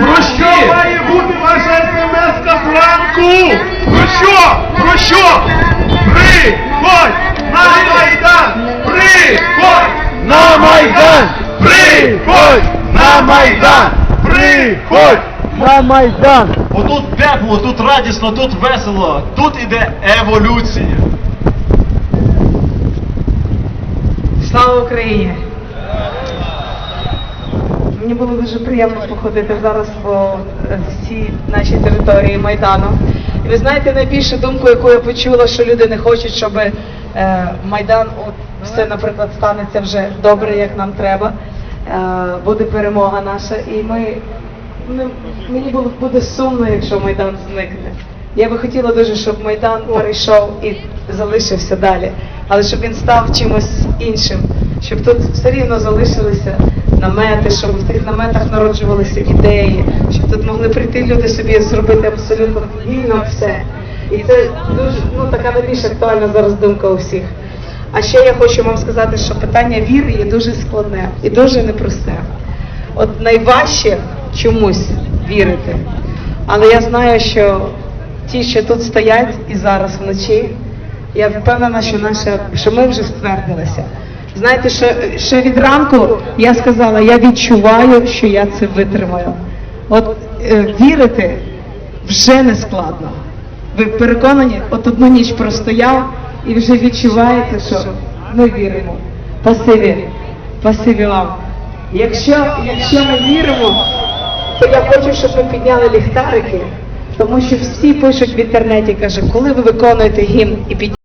Про що має бути ваша смс-ка зранку? Про що? Про що? Приходь на Майдан! Приходь на Майдан! Приходь на Майдан! Приходь на Майдан! Отут тепло, тут радісно, тут весело, тут іде еволюція. Слава Україні! Мені було дуже приємно походити зараз по всій нашій території Майдану. І ви знаєте, найбільшу думку, яку я почула, що люди не хочуть, щоб е, Майдан, от все, наприклад, станеться вже добре, як нам треба. Е, буде перемога наша. І ми, ми мені було буде сумно, якщо Майдан зникне. Я би хотіла дуже, щоб Майдан перейшов і залишився далі, але щоб він став чимось іншим, щоб тут все рівно залишилися намети, щоб в тих наметах народжувалися ідеї, щоб тут могли прийти люди собі зробити абсолютно вільно все. І це дуже ну така найбільш актуальна зараз думка у всіх. А ще я хочу вам сказати, що питання віри є дуже складне і дуже непросте. От найважче чомусь вірити. Але я знаю, що ті, що тут стоять і зараз вночі, я впевнена, що наша, що ми вже ствердилися. Знаєте, що ще від ранку я сказала, я відчуваю, що я це витримаю. От е, вірити вже не складно. Ви переконані, от одну ніч простояв і вже відчуваєте, що ми віримо. Пасиві, пасиві вам. Якщо, якщо ми віримо, то я хочу, щоб ми підняли ліхтарики, тому що всі пишуть в інтернеті, каже, коли ви виконуєте гімн і піднімаєте